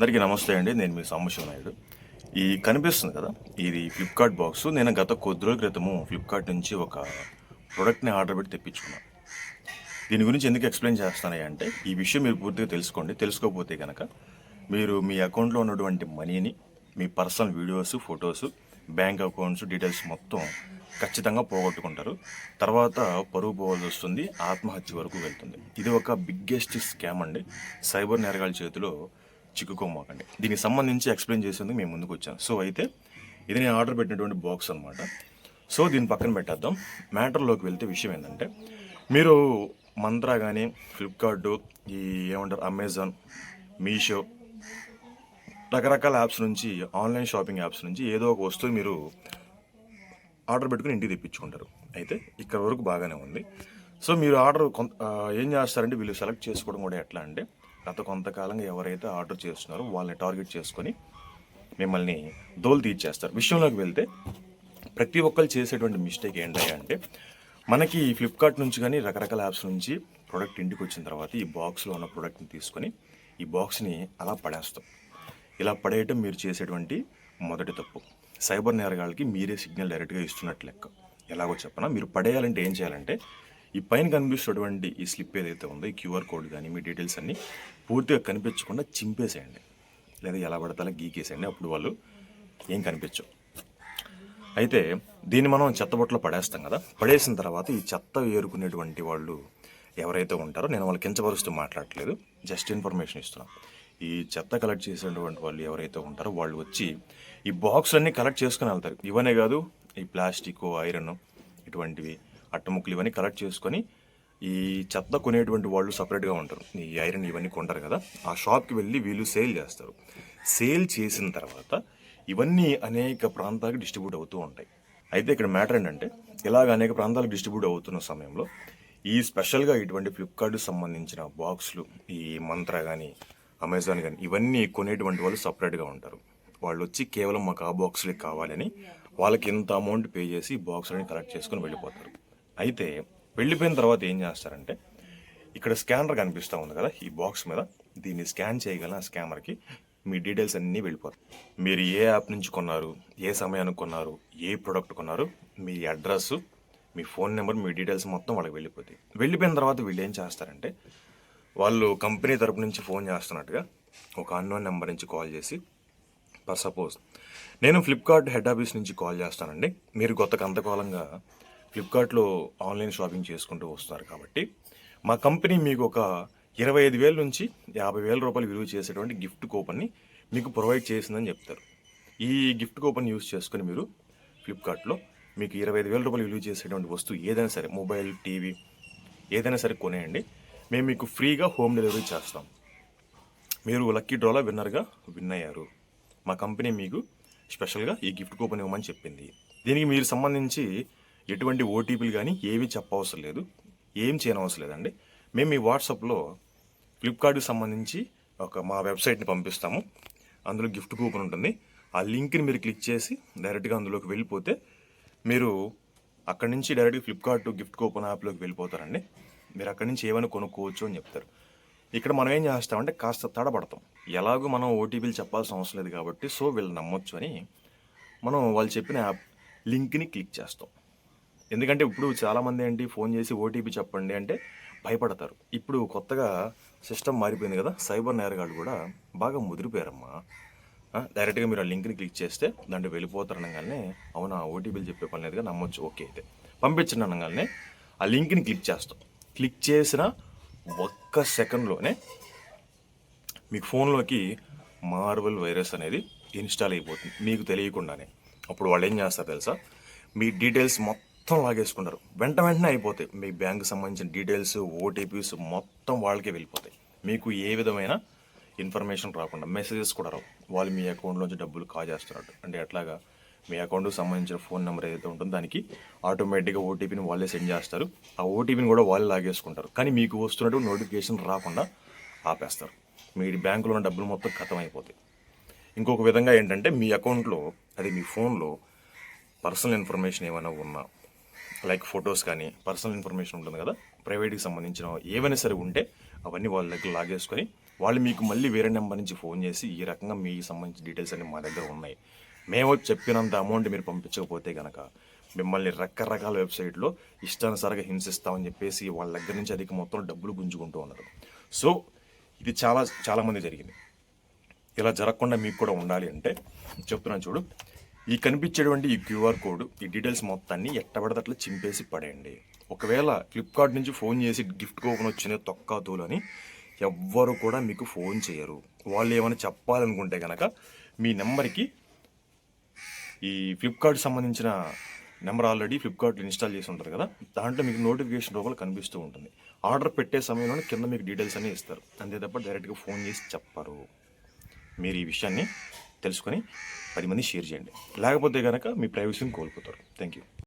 అందరికీ నమస్తే అండి. నేను మీ సాంబశివ నాయుడు. ఈ కనిపిస్తుంది కదా? ఇది ఫ్లిప్కార్ట్ బాక్స్ నేను గత కొద్ది రోజుల క్రితము ఫ్లిప్కార్ట్ నుంచి ఒక ప్రోడక్ట్ని ఆర్డర్ పెట్టి తెప్పించుకున్నాను దీని గురించి ఎందుకు ఎక్స్ప్లెయిన్ చేస్తాను అంటే ఈ విషయం మీరు పూర్తిగా తెలుసుకోండి. తెలుసుకోకపోతే కనుక మీరు మీ అకౌంట్లో ఉన్నటువంటి మనీని మీ personal videos photos bank accounts details మొత్తం ఖచ్చితంగా పోగొట్టుకుంటారు. తర్వాత పరుగు పోవాల్సి వస్తుంది. ఆత్మహత్య వరకు వెళ్తుంది. ఇది ఒక బిగ్గెస్ట్ స్కామ్ అండి. సైబర్ నేరగాళ్ళ చేతిలో చిక్కుకోమాకండి. దీనికి సంబంధించి ఎక్స్ప్లెయిన్ చేసేందుకు మేము ముందుకు వచ్చాం. సో అయితే ఇది నేను ఆర్డర్ పెట్టినటువంటి బాక్స్ అనమాట సో దీన్ని పక్కన పెట్టేద్దాం. మ్యాటర్లోకి వెళ్తే విషయం ఏంటంటే మీరు మంత్రా కానీ ఫ్లిప్కార్ట్ ఈ ఏమంటారు అమెజాన్ మీషో రకరకాల యాప్స్ నుంచి ఆన్లైన్ షాపింగ్ యాప్స్ నుంచి ఏదో ఒక వస్తువు మీరు ఆర్డర్ పెట్టుకుని ఇంటికి తెప్పించుకుంటారు. అయితే ఇక్కడ వరకు బాగానే ఉంది. సో మీరు ఆర్డర్ కొంత ఏం చేస్తారంటే వీళ్ళు సెలెక్ట్ చేసుకోవడం కూడా ఎట్లా అంటే గత కొంతకాలంగా ఎవరైతే ఆర్డర్ చేస్తున్నారో వాళ్ళని టార్గెట్ చేసుకొని మిమ్మల్ని దోలు తీర్చేస్తారు. విషయంలోకి వెళ్తే ప్రతి ఒక్కరు చేసేటువంటి మిస్టేక్ ఏంటంటే అంటే మనకి ఫ్లిప్కార్ట్ నుంచి కానీ రకరకాల యాప్స్ నుంచి ప్రోడక్ట్ ఇంటికి వచ్చిన తర్వాత ఈ బాక్స్లో ఉన్న ప్రోడక్ట్ని తీసుకొని ఈ బాక్స్ని అలా పడేస్తాం. ఇలా పడేయటం మీరు చేసేటువంటి మొదటి తప్పు. సైబర్ నేరగాళ్ళకి మీరే సిగ్నల్ డైరెక్ట్గా ఇస్తున్నట్లు లెక్క. ఎలాగో చెప్పనా? మీరు పడేయాలంటే ఏం చేయాలంటే ఈ పైన కనిపిస్తున్నటువంటి ఈ స్లిప్ ఏదైతే ఉందో ఈ క్యూఆర్ కోడ్ కానీ మీ డీటెయిల్స్ అన్నీ పూర్తిగా కనిపించకుండా చింపేసేయండి. లేదా ఎలా పడతాలో గీకేసేయండి. అప్పుడు వాళ్ళు ఏం కనిపించవు. అయితే దీన్ని మనం చెత్తబొట్టలో పడేస్తాం కదా. పడేసిన తర్వాత ఈ చెత్త ఏరుకునేటువంటి వాళ్ళు ఎవరైతే ఉంటారో నేను వాళ్ళు కించపరుస్తూ మాట్లాడట్లేదు జస్ట్ ఇన్ఫర్మేషన్ ఇస్తున్నాం. ఈ చెత్త కలెక్ట్ చేసేటువంటి వాళ్ళు ఎవరైతే ఉంటారో వాళ్ళు వచ్చి ఈ బాక్స్లన్నీ కలెక్ట్ చేసుకుని వెళ్తారు. ఇవనే కాదు ఈ ప్లాస్టిక్ ఐరన్ ఇటువంటివి అట్టముక్కలు ఇవన్నీ కలెక్ట్ చేసుకొని ఈ చెత్త కొనేటువంటి వాళ్ళు సపరేట్గా ఉంటారు. ఈ ఐరన్ ఇవన్నీ కొంటారు కదా ఆ షాప్కి వెళ్ళి వీళ్ళు సేల్ చేస్తారు. సేల్ చేసిన తర్వాత ఇవన్నీ అనేక ప్రాంతాలకు డిస్ట్రిబ్యూట్ అవుతూ ఉంటాయి. అయితే ఇక్కడ మ్యాటర్ ఏంటంటే ఇలాగ అనేక ప్రాంతాలకు డిస్ట్రిబ్యూట్ అవుతున్న సమయంలో ఈ స్పెషల్గా ఇటువంటి ఫ్లిప్కార్ట్కి సంబంధించిన బాక్స్లు ఈ మంత్ర కానీ అమెజాన్ కానీ ఇవన్నీ కొనేటువంటి వాళ్ళు సపరేట్గా ఉంటారు. వాళ్ళు వచ్చి కేవలం మాకు ఆ బాక్సులే కావాలని వాళ్ళకి ఇంత అమౌంట్ పే చేసి బాక్స్లని బాక్సులని కలెక్ట్ చేసుకొని వెళ్ళిపోతారు. అయితే వెళ్ళిపోయిన తర్వాత ఏం చేస్తారంటే ఇక్కడ స్కానర్ కనిపిస్తూ ఉంది కదా ఈ బాక్స్ మీద. దీన్ని స్కాన్ చేయగల ఆ స్కానర్కి మీ డీటెయిల్స్ అన్నీ వెళ్ళిపోతాయి. మీరు ఏ యాప్ నుంచి కొన్నారు ఏ సమయానికి కొన్నారు ఏ ప్రోడక్ట్ కొన్నారు మీ అడ్రస్ మీ ఫోన్ నెంబర్ మీ డీటెయిల్స్ మొత్తం వాళ్ళకి వెళ్ళిపోతాయి. వెళ్ళిపోయిన తర్వాత వీళ్ళు ఏం చేస్తారంటే వాళ్ళు కంపెనీ తరపు నుంచి ఫోన్ చేస్తున్నట్టుగా ఒక అన్నోన్ నెంబర్ నుంచి కాల్ చేసి ఫర్ సపోజ్ నేను ఫ్లిప్కార్ట్ హెడ్ ఆఫీస్ నుంచి కాల్ చేస్తానండి. మీరు కొత్త కొంతకాలంగా ఫ్లిప్కార్ట్లో ఆన్లైన్ షాపింగ్ చేసుకుంటూ వస్తున్నారు కాబట్టి మా కంపెనీ మీకు ఒక ఇరవై ఐదు వేల నుంచి యాభై వేల రూపాయలు విలువ చేసేటువంటి గిఫ్ట్ కూపన్ని మీకు ప్రొవైడ్ చేసిందని చెప్తారు. ఈ గిఫ్ట్ కూపన్ యూస్ చేసుకుని మీరు ఫ్లిప్కార్ట్లో మీకు ఇరవై ఐదు వేల రూపాయలు విలువ చేసేటువంటి వస్తువు ఏదైనా సరే మొబైల్ టీవీ ఏదైనా సరే కొనేయండి. మేము మీకు ఫ్రీగా హోమ్ డెలివరీ చేస్తాం. మీరు లక్కీ డ్రాలో విన్నర్గా విన్ అయ్యారు. మా కంపెనీ మీకు స్పెషల్గా ఈ గిఫ్ట్ కూపన్ ఇవ్వమని చెప్పింది. దీనికి మీరు సంబంధించి ఎటువంటి ఓటీపీలు కానీ ఏమీ చెప్పవసరం లేదు. ఏం చేయనవసరం లేదండి. మేము మీ వాట్సాప్లో ఫ్లిప్కార్ట్కి సంబంధించి ఒక మా వెబ్సైట్ని పంపిస్తాము. అందులో గిఫ్ట్ కూపన్ ఉంటుంది. ఆ లింక్ని మీరు క్లిక్ చేసి డైరెక్ట్గా అందులోకి వెళ్ళిపోతే మీరు అక్కడి నుంచి డైరెక్ట్గా ఫ్లిప్కార్ట్ గిఫ్ట్ కూపన్ యాప్లోకి వెళ్ళిపోతారండి. మీరు అక్కడి నుంచి ఏమైనా కొనుక్కోవచ్చు అని చెప్తారు. ఇక్కడ మనం ఏం చేస్తామంటే కాస్త తడబడతాం. ఎలాగో మనం ఓటీపీలు చెప్పాల్సిన అవసరం లేదు కాబట్టి సో వీళ్ళు నమ్మొచ్చు అని మనం వాళ్ళు చెప్పిన యాప్ లింక్ని క్లిక్ చేస్తాం. ఎందుకంటే ఇప్పుడు చాలామంది ఏంటి ఫోన్ చేసి ఓటీపీ చెప్పండి అంటే భయపడతారు. ఇప్పుడు కొత్తగా సిస్టమ్ మారిపోయింది కదా సైబర్ నేరగాళ్ళు కూడా బాగా ముదిరిపోయారమ్మా. డైరెక్ట్గా మీరు ఆ లింక్ని క్లిక్ చేస్తే దాంట్లో వెళ్ళిపోతారు అనగానే అవునా ఓటీపీలు చెప్పే పని లేదుగా నమ్మొచ్చు ఓకే అయితే. పంపించండి అనగానే ఆ లింక్ని క్లిక్ చేస్తాం. క్లిక్ చేసిన ఒక్క సెకండ్లోనే మీకు ఫోన్లోకి మార్వల్ వైరస్ అనేది ఇన్స్టాల్ అయిపోతుంది. మీకు తెలియకుండానే. అప్పుడు వాళ్ళు ఏం చేస్తారు తెలుసా? మీ డీటెయిల్స్ మొత్తం మొత్తం లాగేసుకుంటారు వెంట వెంటనే అయిపోతాయి. మీ బ్యాంక్ సంబంధించిన డీటెయిల్స్ ఓటీపీస్ మొత్తం వాళ్ళకే వెళ్ళిపోతాయి. మీకు ఏ విధమైన ఇన్ఫర్మేషన్ రాకుండా మెసేజెస్ కూడా రావు. వాళ్ళు మీ అకౌంట్లోంచి డబ్బులు కాజేస్తున్నట్టు. అంటే ఎట్లాగా మీ అకౌంట్కి సంబంధించిన ఫోన్ నెంబర్ ఏదైతే ఉంటుందో దానికి ఆటోమేటిక్గా ఓటీపీని వాళ్ళే సెండ్ చేస్తారు. ఆ ఓటీపీని కూడా వాళ్ళే లాగేసుకుంటారు. కానీ మీకు వస్తున్నట్టు నోటిఫికేషన్ రాకుండా ఆపేస్తారు. మీ బ్యాంకులో ఉన్న డబ్బులు మొత్తం ఖతం అయిపోతాయి. ఇంకొక విధంగా ఏంటంటే మీ అకౌంట్లో అది మీ ఫోన్లో పర్సనల్ ఇన్ఫర్మేషన్ ఏమైనా ఉన్నా లైక్ ఫొటోస్ కానీ పర్సనల్ ఇన్ఫర్మేషన్ ఉంటుంది కదా ప్రైవేట్కి సంబంధించిన ఏవైనా సరే ఉంటే అవన్నీ వాళ్ళ దగ్గర లాగేసుకొని వాళ్ళు మీకు మళ్ళీ వేరే నెంబర్ నుంచి ఫోన్ చేసి ఈ రకంగా మీ సంబంధించిన డీటెయిల్స్ అన్ని మా దగ్గర ఉన్నాయి. మేము చెప్పినంత అమౌంట్ మీరు పంపించకపోతే కనుక మిమ్మల్ని రకరకాల వెబ్సైట్లో ఇష్టానుసారంగా హింసిస్తామని చెప్పేసి వాళ్ళ దగ్గర నుంచి అధిక మొత్తం డబ్బులు గుంజుకుంటూ ఉన్నారు. సో ఇది చాలా చాలామంది జరిగింది. ఇలా జరగకుండా మీకు కూడా ఉండాలి అంటే చెప్తున్నాను చూడు. ఈ కనిపించేటువంటి ఈ క్యూఆర్ కోడ్ ఈ డీటెయిల్స్ మొత్తాన్ని ఎట్టబడితే అట్లా చింపేసి పడేయండి. ఒకవేళ ఫ్లిప్కార్ట్ నుంచి ఫోన్ చేసి గిఫ్ట్ కూపన్ వచ్చిన తొక్కా తోలని ఎవ్వరు కూడా మీకు ఫోన్ చేయరు. వాళ్ళు ఏమైనా చెప్పాలనుకుంటే కనుక మీ నెంబర్కి ఈ ఫ్లిప్కార్ట్ సంబంధించిన నెంబర్ ఆల్రెడీ ఫ్లిప్కార్ట్లో ఇన్స్టాల్ చేసి ఉంటారు కదా దాంట్లో మీకు నోటిఫికేషన్ రూపంలో కనిపిస్తూ ఉంటుంది. ఆర్డర్ పెట్టే సమయంలో కింద మీకు డీటెయిల్స్ అన్నీ ఇస్తారు. అంతే తప్ప డైరెక్ట్గా ఫోన్ చేసి చెప్పరు. మీరు ఈ విషయాన్ని తెలుసుకొని పది మంది షేర్ చేయండి. లేకపోతే కనుక మీ ప్రైవసీని కోల్పోతారు. Thank you